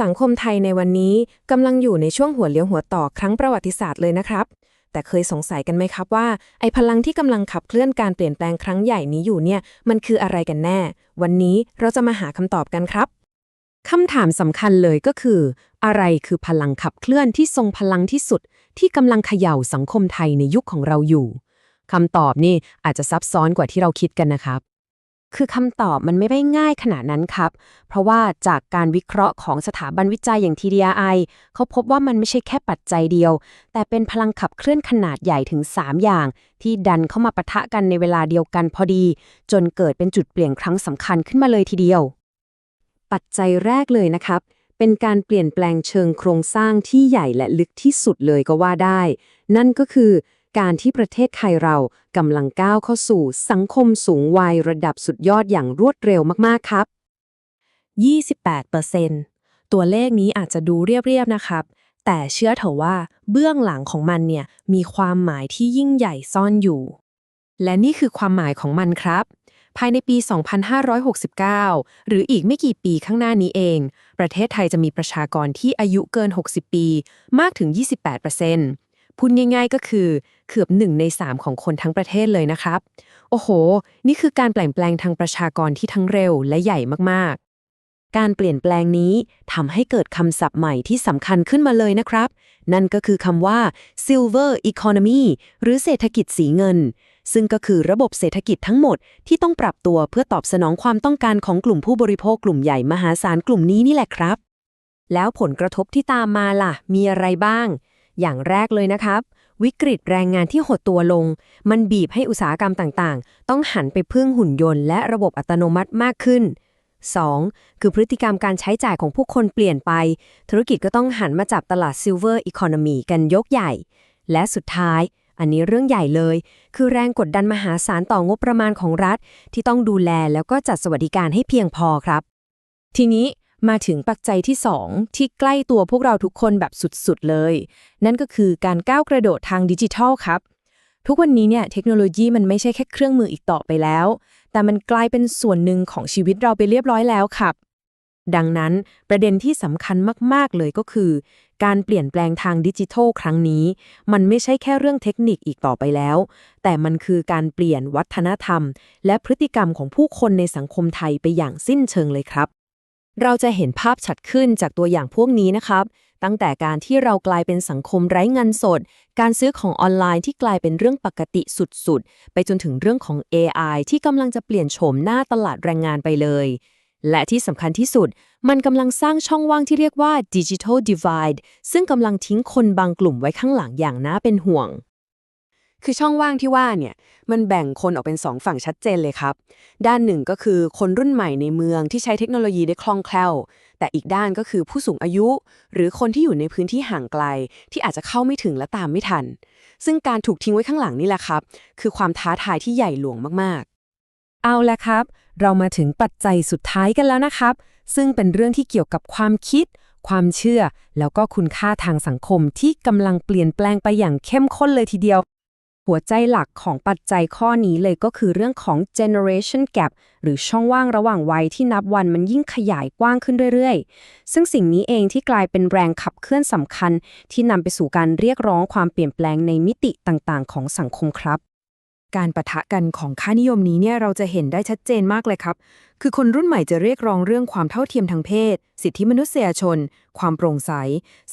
สังคมไทยในวันนี้กำลังอยู่ในช่วงหัวเลี้ยวหัวต่อครั้งประวัติศาสตร์เลยนะครับ แต่เคยสงสัยกันไหมครับว่า ไอ้พลังที่กำลังขับเคลื่อนการเปลี่ยนแปลงครั้งใหญ่นี้อยู่เนี่ย มันคืออะไรกันแน่ วันนี้เราจะมาหาคำตอบกันครับคำถามสำคัญเลยก็คือ อะไรคือพลังขับเคลื่อนที่ทรงพลังที่สุด ที่กำลังเขย่าสังคมไทยในยุคของเราอยู่คำตอบนี่อาจจะซับซ้อนกว่าที่เราคิดกันนะครับ คือคำตอบมันไม่ได้ง่ายขนาดนั้นครับ เพราะว่าจากการวิเคราะห์ของสถาบันวิจัยอย่าง TDI เขาพบว่ามันไม่ใช่แค่ปัจจัยเดียว แต่เป็นพลังขับเคลื่อนขนาดใหญ่ถึง 3 อย่าง ที่ดันเข้ามาปะทะกันในเวลาเดียวกันพอดี จนเกิดเป็นจุดเปลี่ยนครั้งสำคัญขึ้นมาเลยทีเดียว ปัจจัยแรกเลยนะครับ เป็นการเปลี่ยนแปลงเชิงโครงสร้างที่ใหญ่และลึกที่สุดเลยก็ว่าได้ นั่นก็คือ การที่ประเทศไทยเรากำลังก้าวเข้าสู่สังคมสูงวัยระดับสุดยอดอย่างรวดเร็วมาก ๆ ครับ 28%ตัวเลขนี้อาจจะดูเรียบ ๆ นะครับ แต่เชื่อเถอะว่าเบื้องหลังของมันเนี่ยมีความหมายที่ยิ่งใหญ่ซ่อนอยู่ และนี่คือความหมายของมันครับภายในปี 2569 หรืออีกไม่กี่ปีข้างหน้านี้เอง ประเทศไทยจะมีประชากรที่อายุเกิน 60 ปี มากถึง 28% พูดง่าย ๆ ก็คือเกือบหนึ่งใน3ของคนทั้งประเทศเลยนะครับ โอ้โห นี่คือการเปลี่ยนแปลงทางประชากรที่ทั้งเร็วและใหญ่มากๆ การเปลี่ยนแปลงนี้ทำให้เกิดคำศัพท์ใหม่ที่สำคัญขึ้นมาเลยนะครับ นั่นก็คือคำว่า silver economy หรือเศรษฐกิจสีเงิน ซึ่งก็คือระบบเศรษฐกิจทั้งหมดที่ต้องปรับตัวเพื่อตอบสนองความต้องการของกลุ่มผู้บริโภคกลุ่มใหญ่มหาศาลกลุ่มนี้นี่แหละครับ แล้วผลกระทบที่ตามมาล่ะ มีอะไรบ้าง อย่างแรกเลยนะครับ วิกฤตแรงงานที่หดตัวลง มันบีบให้อุตสาหกรรมต่างๆ ต้องหันไปพึ่งหุ่นยนต์และระบบอัตโนมัติมากขึ้น 2. คือพฤติกรรมการใช้จ่ายของผู้คนเปลี่ยนไป ธุรกิจก็ต้องหันมาจับตลาด Silver Economy กันยกใหญ่ และสุดท้าย อันนี้เรื่องใหญ่เลย คือแรงกดดันมหาศาลต่องบประมาณของรัฐ ที่ต้องดูแลแล้วก็จัดสวัสดิการให้เพียงพอครับ ทีนี้ มาถึงปัจจัยที่ 2 ที่ใกล้ตัวพวกเราทุกคนแบบสุดๆเลย นั่นก็คือการก้าวกระโดดทางดิจิทัลครับ ทุกวันนี้เนี่ยเทคโนโลยีมันไม่ใช่แค่เครื่องมืออีกต่อไปแล้ว แต่มันกลายเป็นส่วนหนึ่งของชีวิตเราไปเรียบร้อยแล้วครับ ดังนั้นประเด็นที่สำคัญมากๆเลยก็คือ การเปลี่ยนแปลงทางดิจิทัลครั้งนี้ มันไม่ใช่แค่เรื่องเทคนิคอีกต่อไปแล้ว แต่มันคือการเปลี่ยนวัฒนธรรม และพฤติกรรมของผู้คนในสังคมไทยไปอย่างสิ้นเชิงเลยครับ เราจะเห็นภาพชัดขึ้นจากตัวอย่างพวกนี้นะครับ ตั้งแต่การที่เรากลายเป็นสังคมไร้เงินสด การซื้อของออนไลน์ที่กลายเป็นเรื่องปกติสุดๆ ไปจนถึงเรื่องของ AI ที่กำลังจะเปลี่ยนโฉมหน้าตลาดแรงงานไปเลย และที่สำคัญที่สุด มันกำลังสร้างช่องว่างที่เรียกว่า Digital Divide ซึ่งกำลังทิ้งคนบางกลุ่มไว้ข้างหลังอย่างน่าเป็นห่วง คือช่องว่างที่ว่าเนี่ยมันแบ่งคนออกเป็นสองฝั่งชัดเจนเลยครับ ด้านหนึ่งก็คือคนรุ่นใหม่ในเมืองที่ใช้เทคโนโลยีได้คล่องแคล่ว แต่อีกด้านก็คือผู้สูงอายุ หรือคนที่อยู่ในพื้นที่ห่างไกล ที่อาจจะเข้าไม่ถึงและตามไม่ทัน ซึ่งการถูกทิ้งไว้ข้างหลังนี่แหละครับ คือความท้าทายที่ใหญ่หลวงมากๆ เอาละครับ เรามาถึงปัจจัยสุดท้ายกันแล้วนะครับ ซึ่งเป็นเรื่องที่เกี่ยวกับความคิดความเชื่อแล้วก็คุณค่าทางสังคมที่กำลังเปลี่ยนแปลงไปอย่างเข้มข้นเลยทีเดียว หัวใจหลักของปัจจัยข้อนี้เลยก็คือเรื่องของ generation gap หรือช่องว่างระหว่างวัยที่นับวันมันยิ่งขยายกว้างขึ้นเรื่อยๆ ซึ่งสิ่งนี้เองที่กลายเป็นแรงขับเคลื่อนสำคัญ ที่นำไปสู่การเรียกร้องความเปลี่ยนแปลงในมิติต่างๆ ของสังคมครับ การปะทะกันของค่านิยมนี้เนี่ยเราจะเห็นได้ชัดเจนมากเลยครับ คือคนรุ่นใหม่จะเรียกร้องเรื่องความเท่าเทียมทางเพศ สิทธิมนุษยชน ความโปร่งใส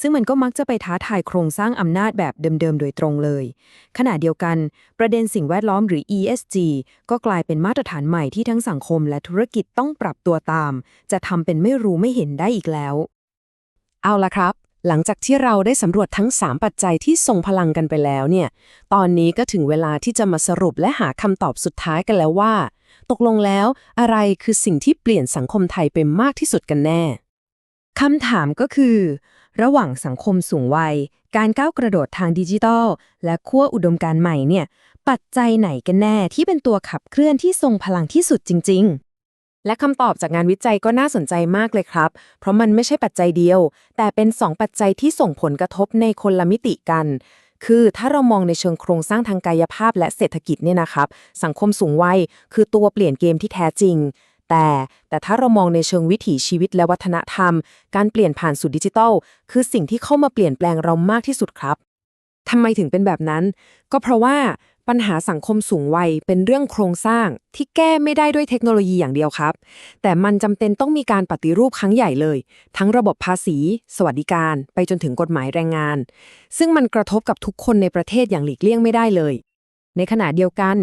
ซึ่งมันก็มักจะไปท้าทายโครงสร้างอำนาจแบบเดิมๆ โดยตรงเลย ขณะเดียวกัน ประเด็นสิ่งแวดล้อมหรือ ESG ก็กลายเป็นมาตรฐานใหม่ที่ทั้งสังคมและธุรกิจต้องปรับตัวตาม จะทำเป็นไม่รู้ไม่เห็นได้อีกแล้ว เอาละครับ หลังจากที่เราได้สำรวจทั้ง 3 ปัจจัยที่ทรงพลังกันไปแล้วเนี่ย ตอนนี้ก็ถึงเวลาที่จะมาสรุปและหาคำตอบสุดท้ายกันแล้วว่า ตกลงแล้วอะไรคือสิ่งที่เปลี่ยนสังคมไทยไปมากที่สุดกันแน่คำถามก็คือ ระหว่างสังคมสูงวัย การก้าวกระโดดทางดิจิทัล และขั้วอุดมการณ์ใหม่เนี่ย ปัจจัยไหนกันแน่ที่เป็นตัวขับเคลื่อนที่ทรงพลังที่สุดจริง ๆ และคำตอบจากงานวิจัยก็น่าสนใจมากเลยครับ เพราะมันไม่ใช่ปัจจัยเดียว แต่เป็น 2 ปัจจัยที่ส่งผลกระทบในคนละมิติกัน คือถ้าเรามองในเชิงโครงสร้างทางกายภาพและเศรษฐกิจเนี่ยนะครับ สังคมสูงวัยคือตัวเปลี่ยนเกมที่แท้จริง แต่แต่ถ้าเรามองในเชิงวิถีชีวิตและวัฒนธรรม การเปลี่ยนผ่านสู่ดิจิทัล คือสิ่งที่เข้ามาเปลี่ยนแปลงเรามากที่สุดครับ ทำไมถึงเป็นแบบนั้น ก็เพราะว่าปัญหาสังคมสูงวัยเป็นเรื่องโครงสร้างที่แก้ไม่ได้ด้วยเทคโนโลยีอย่างเดียวครับ แต่มันจำเป็นต้องมีการปฏิรูปครั้งใหญ่เลย ทั้งระบบภาษี สวัสดิการ ไปจนถึงกฎหมายแรงงาน ซึ่งมันกระทบกับทุกคนในประเทศอย่างหลีกเลี่ยงไม่ได้เลย ในขณะเดียวกัน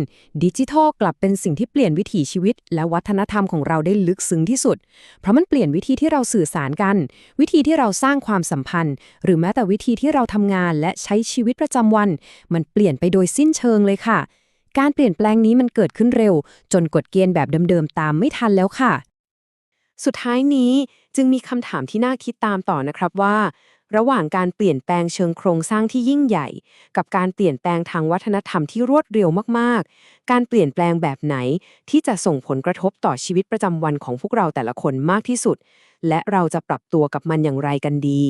ดิจิทัลกลับเป็นสิ่งที่เปลี่ยนวิถีชีวิต และวัฒนธรรมของเราได้ลึกซึ้งที่สุด เพราะมันเปลี่ยนวิธีที่เราสื่อสารกัน วิธีที่เราสร้างความสัมพันธ์ หรือแม้แต่วิธีที่เราทำงานและใช้ชีวิตประจำวัน มันเปลี่ยนไปโดยสิ้นเชิงเลยค่ะ การเปลี่ยนแปลงนี้มันเกิดขึ้นเร็ว จนกฎเกณฑ์แบบเดิมๆตามไม่ทันแล้วค่ะ สุดท้ายนี้จึงมีคำถามที่น่าคิดตามต่อนะครับว่า ระหว่างการเปลี่ยนแปลงเชิงโครงสร้างที่ยิ่งใหญ่ กับการเปลี่ยนแปลงทางวัฒนธรรมที่รวดเร็วมากๆ การเปลี่ยนแปลงแบบไหนที่จะส่งผลกระทบต่อชีวิตประจำวันของพวกเราแต่ละคนมากที่สุด และเราจะปรับตัวกับมันอย่างไรกันดี